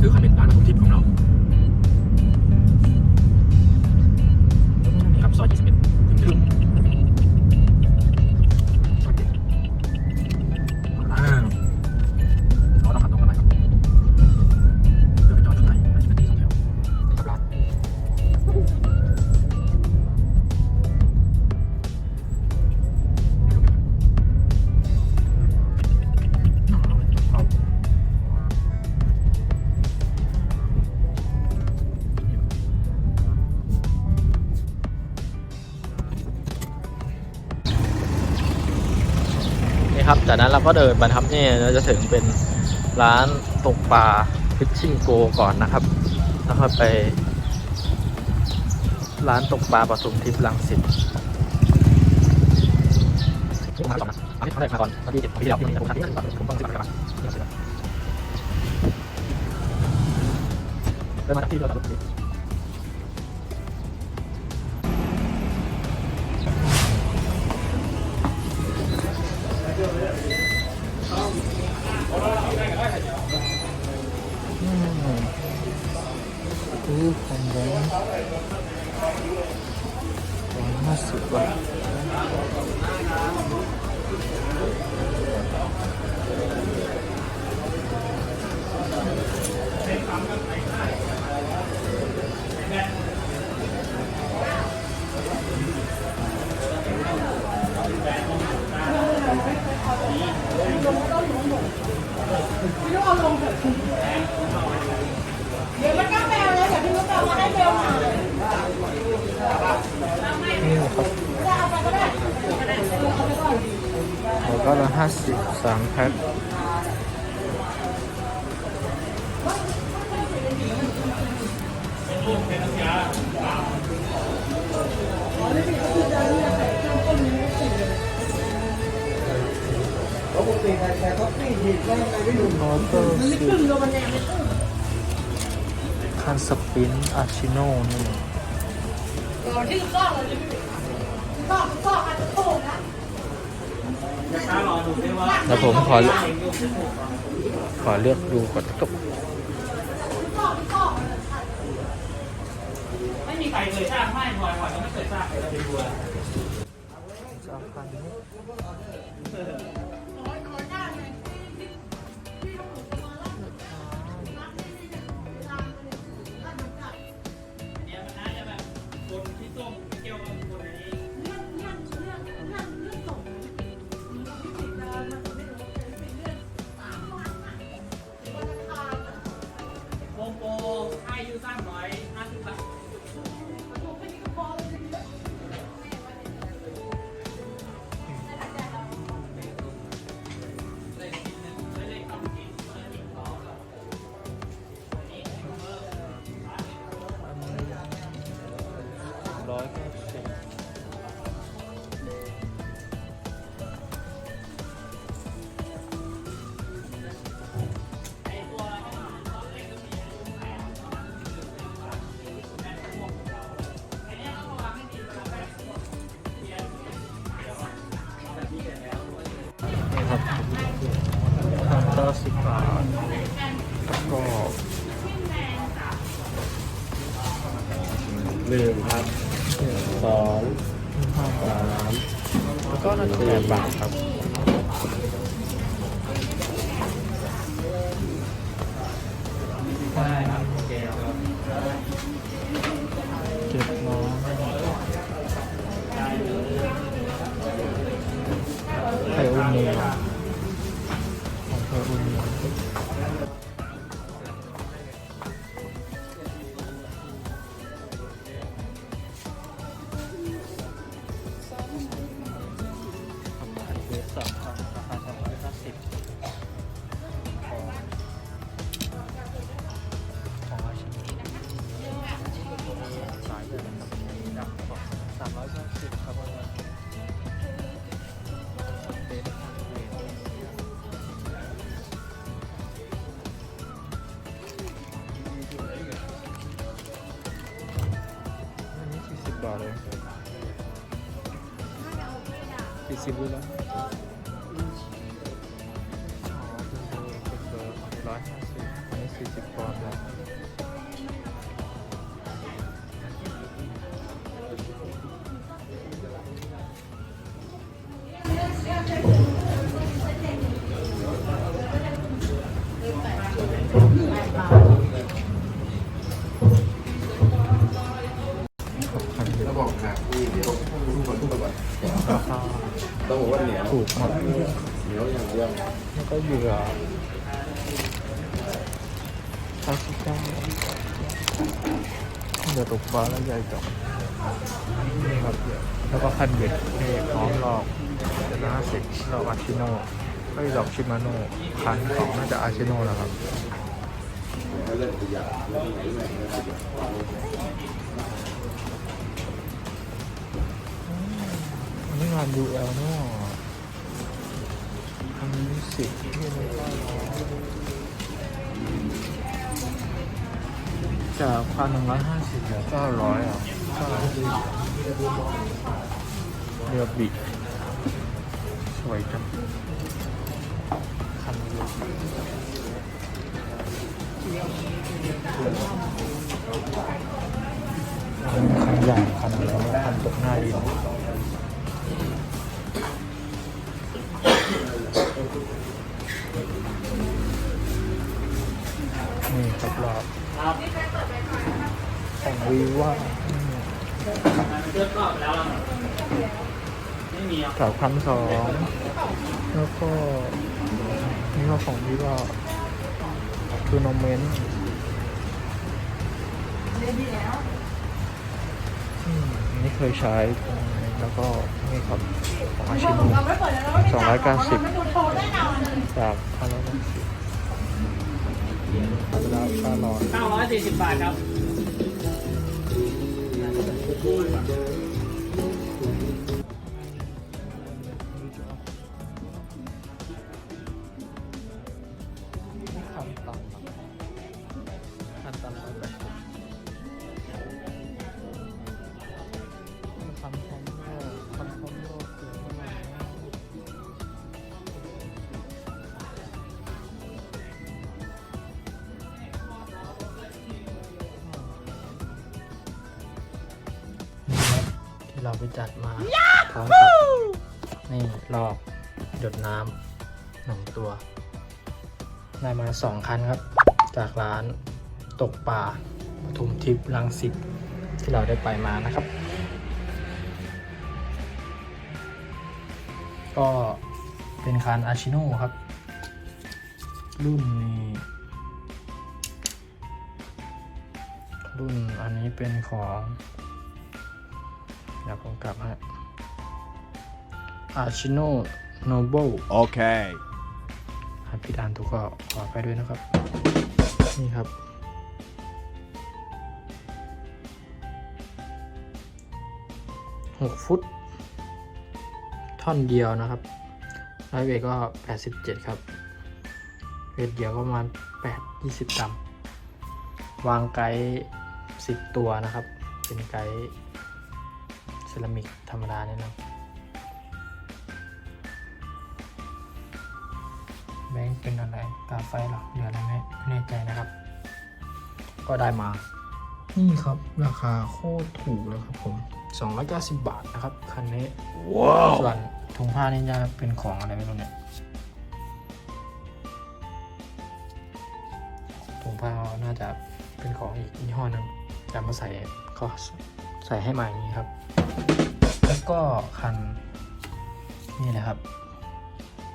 ซื้อคอนเป็นร้านปฐมทิพย์ของเรา ครับ จากนั้นเราก็เดินมาครับนี่เราจะถึงเป็นร้านตกปลาฟิชชิ่งโกก่อนนะครับ แล้วค่อยไป ร้านตกปลาปทุมทิพย์ลังสิตมาก่อนอันนี้ครั้งแรกมาก่อนที่เจ็ดที่แล้วที่ผมทำที่นั่นก่อนผมต้องซื้อกลับมาเดินมาที่เดียวกับรถติดซื้อามแพ็คออโต้สิคันสปินอาชิโน่นี่ แล้วผมขอ ขอเลือกดูก่อนจบไม่มีใครเคยสร้างไม่พลอยพลอยก็ไม่เคยสร้างเลยเป็นตัว ร์เป็นเบอร์ร้อยห้าสิบอันนี้สี่สิบปอนด์แล้ว นียวอย่างเดียวแล้วก็เหยื่อซาซิก้าเหยื่อตกปลาแล้วใหญ่จังนี่ครับแล้วก็คันเบ็ดนี่พร้อมหลอกเดี๋ยวนะสิบหลอกอาชิโน่ไอ้ยหลอกชิมาโน่คันของน่าจะอาชิโน่แหละครับเรื่องตัวอย่างอันนี้งานดูเอลเนาะอันนี้ สิบจากพันหนึ่งร้อยห้าสิบเหลือเก้าร้อยอะเก้าร้อยเรือบิสวยจังคันเรือคันใหญ่คันอะไรเนี่ยคันตกหน้าดิน นี่ครับรอบของวีว่าเลือกรอบแล้วอะไม่มีอะสามพันสองแล้วก็นี่ก็ของวีว่าทูนเมนต์อืมอันนี่เคยใช้แล้วก็นี่ครับของอาชิโนสองร้อยเก้าสิบจากพันร้อยเก้าสิบแล้วค่ารอน940 บาทครับ เราไปจัดมาพร้อมกับนี่ลอกหยดน้ำหนึ่งตัว ได้มาสองคันครับ จากร้านตกป่าปทุมทิพย์ลังสิตที่เราได้ไปมานะครับ ก็เป็นคันอาชิโน่ครับ รุ่นนี้รุ่นอันนี้เป็นของเดี๋ยวผมกลับให้อาชิโน่โนเบิล Okay. หากผิดอ่านถูกก็ขอไปด้วยนะครับ นี่ครับ หกฟุต ท่อนเดียวนะครับไลท์เวทก็ 87 ครับ เวทเดียวก็ประมาณ 8 20กรัมวางไกด์10 ตัวนะครับ เป็นไกด์ เซรามิกธรรมดาเนี่ยนะแบงค์เป็นอะไรกาไฟเหรอหรืออะไรไม่ไม่แน่ใจนะครับ ก็ได้มา นี่ครับราคาโคตรถูกเลยครับผม 290 บาทนะครับ คันนี้ ว้าว ส่วนถุงผ้านี่จะเป็นของอะไรไม่รู้เนี่ยถุงผ้าน่าจะเป็นของอีกยี่ห้อหนึงจะมาใส่ก็ใส่ ให้ใหม่อย่างนี้ครับ แล้วก็คัน นี่แหละครับ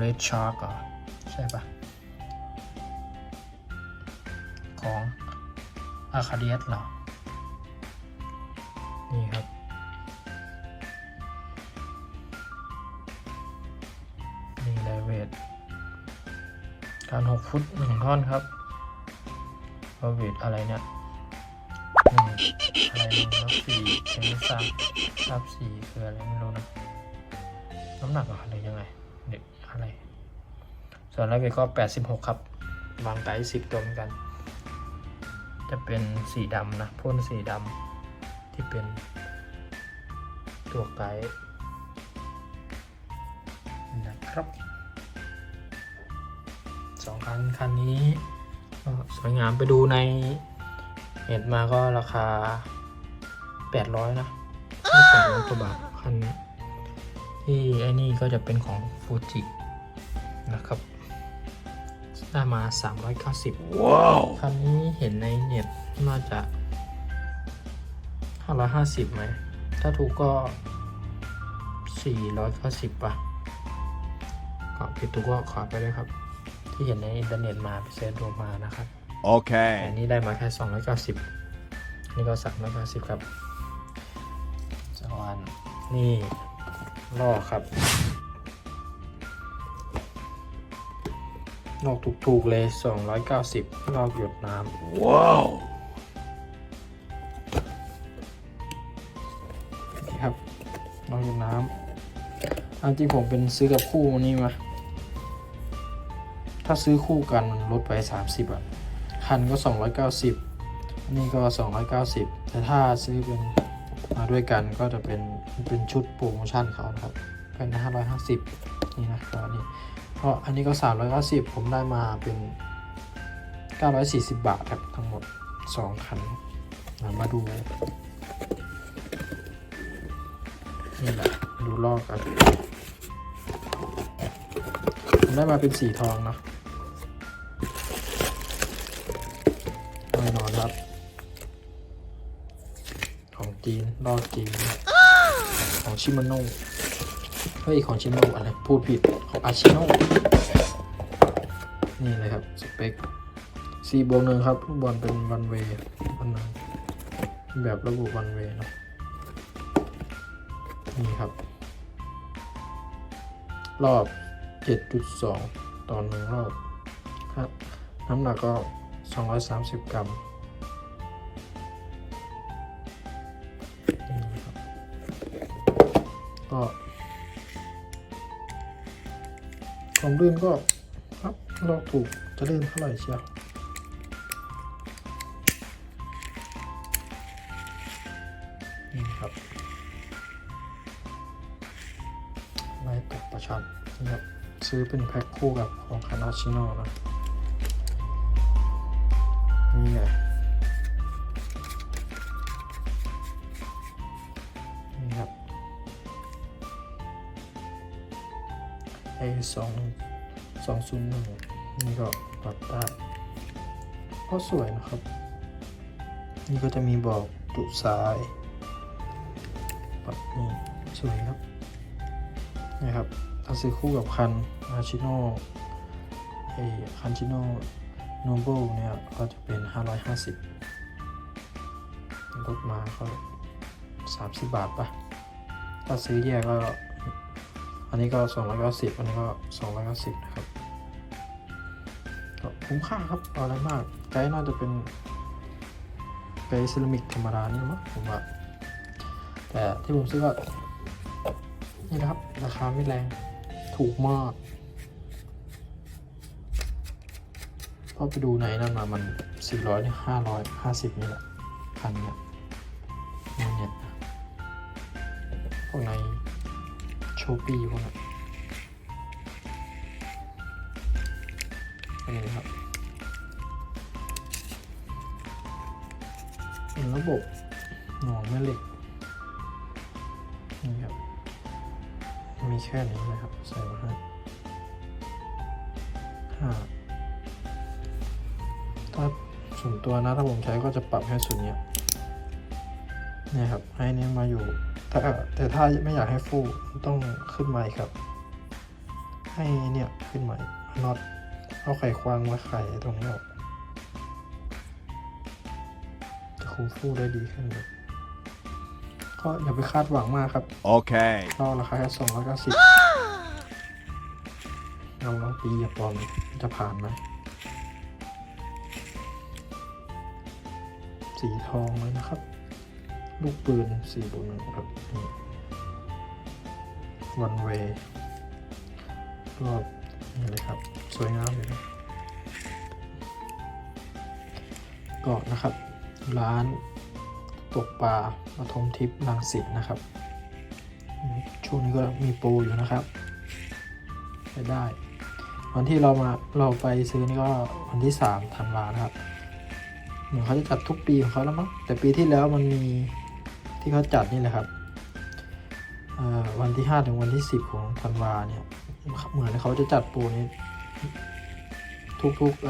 Red Shark ใช่ปะของอาคาเดียสเหรอ นี่ครับ นี่เลยเวทการหกฟุตหนึ่งท่อนครับว่าเวทอะไรเนี่ย หนึ่งอะไรนึ่งรับสี่เข็มสามรับสี่คืออะไรไม่รู้นะ น้ำหนักเหรอหรือยังไง เด็กอะไร ส่วนไลท์เวทก็86ครับ วางไกด์10ตัวเหมือนกัน จะเป็นสีดำนะพ่นสีดำที่เป็นตัวไกด์นะครับสองคันคันนี้สวยงามไปดูใน เน็ตมาก็ราคา 800 นะไม่แปดร้อยกว่าบาทคันที่ไอ้นี่ก็จะเป็นของฟูจินะครับได้มา 390 ว้าวคันนี้เห็นในเน็ตน่าจะ 550ไหม ถ้าถูกก็ 490ป่ะก็ผิดถูกก็ขอไปด้วยครับ ที่เห็นในอินเทอร์เน็ตมาไปเซิร์ชดูมานะครับ Okay. อันนี้ได้มาแค่290นี่ก็390ครับสวรรค์นี่ลอกครับลอกถูกๆเลย 290ลอกหยดน้ำ Wow. นี่ครับลอกหยดน้ำอันจริงผมเป็นซื้อกับคู่นี่มา ถ้าซื้อคู่กันมันลดไป 30อะ คันก็ 290 อันนี้ก็ 290 แต่ถ้าซื้อเป็นมาด้วยกันก็จะเป็นเป็นชุดโปรโมชั่นเขานะครับเป็น550 นี่นะครับนนี้เพราะอันนี้ก็ 390 ผมได้มาเป็น 940 บาทครับทั้งหมด 2 คัน มามาดู นี่แหละ ดูลอกกันผมได้มาเป็นสีทองเนะ จีนลอกจีน ของชิมาโน่เฮ้ยของชิมาโน่อะไรพูดผิดของอาชิโน่นี่เลยครับ สเปคซีบวกหนึ่งครับลูกบอลเป็นวันเวย์วันหนึ่งแบบระบุวันเวย์เนาะนี่ครับ รอบ 7.2 ต่อหนึ่งรอบครับน้ำหนักก็ 230 กรัม ความลื่นก็ครับลอกถูกจะลื่นเท่าไหร่เชียวนี่ครับไล่ตกประชันนี่ครับซื้อเป็นแพ็คคู่กับของคานาชิโน่นะนี่ไง สองสองศูนย์หนึ่งนี่ก็ปรับได้ก็สวยนะครับ นี่ก็จะมีบอกตุสายปรับนี่สวยครับนี่ครับถ้าซื้อคู่กับคันอาชิโน่ไอคันชิโน่โนเบิลเนี่ยก็จะเป็น 550ลดมาก็ 30 บาทปะถ้าซื้อแยกก็ อันนี้ก็290อันนี้ก็290นะครับก็คุ้มค่าครับอะไรมากไกด์น่าจะเป็นไกด์เซรามิกธรรมดานี่มั้งผมว่าแต่ที่ผมซื้อก็นี่นะครับ ราคาไม่แรงถูกมากพอไปดูในนั่นมามัน 400เนี่ย550 นี่แหละพันเนี่ยเน็ตนะพวกใน โชปีพวกนั้นอันนี้ครับเป็นระบบหน่วงแม่เหล็กนี่ครับ มีแค่นี้นะครับ ใส่มาให้ห้าถ้าส่วนตัวนะถ้าผมใช้ก็จะปรับให้สุดเนี้ยนี่ครับ ให้เนี้ยมาอยู่ ถ้าแต่ถ้าไม่อยากให้ฟูต้องขึ้นมาอีกครับ ให้เนี่ยขึ้นมาอีกน็อตเอาไขควงมาไขตรงนี้ออกจะคุมฟูได้ดีขึ้นเลยก็อย่าไปคาดหวังมากครับ Okay. ก็ราคาแค่สองร้อยเก้าสิบเอาลองปีอย่าปลอมจะผ่านไหมสีทองเลยนะครับ ลูกปืนสี่บวกหนึ่งครับนี่วันเวย์รอบนี่เลยครับ สวยงามเลยนะก็นะครับ ร้านตกปลาปฐมทิพย์ลังสิตนะครับ ช่วงนี้ก็มีโปรอยู่นะครับ ไปได้วันที่เรามาเราไปซื้อนี่ก็วันที่สามธันวานะครับเหมือนเขาจะจัดทุกปีของเขาแล้วมั้งแต่ปีที่แล้วมันมี ที่เขาจัดนี่แหละครับวันที่ห้าถึงวันที่สิบของธันวาเนี่ยเหมือนเขาจะจัดโปรนี้ทุกๆเ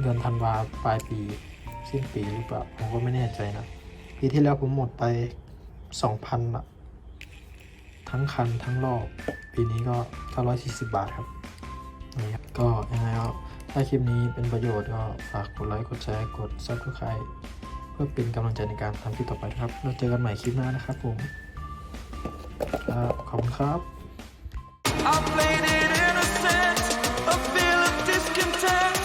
เดือนธันวาปลายปีสิ้นปีหรือเปล่าผมก็ไม่แน่ใจนะ ปีที่แล้วผมหมดไปสองพันละทั้งคันทั้งรอบ ปีนี้ก็ 940 บาทครับนี่ครับก็ยังไงก็ถ้าคลิปนี้เป็นประโยชน์ก็ฝากกดไลค์กดแชร์กด subscribe เพื่อเป็นกำลังใจในการทำคลิปต่อไปนะครับ เราเจอกันใหม่คลิปหน้านะครับผมครับขอบคุณครับ I played it innocent, a feel of discontent.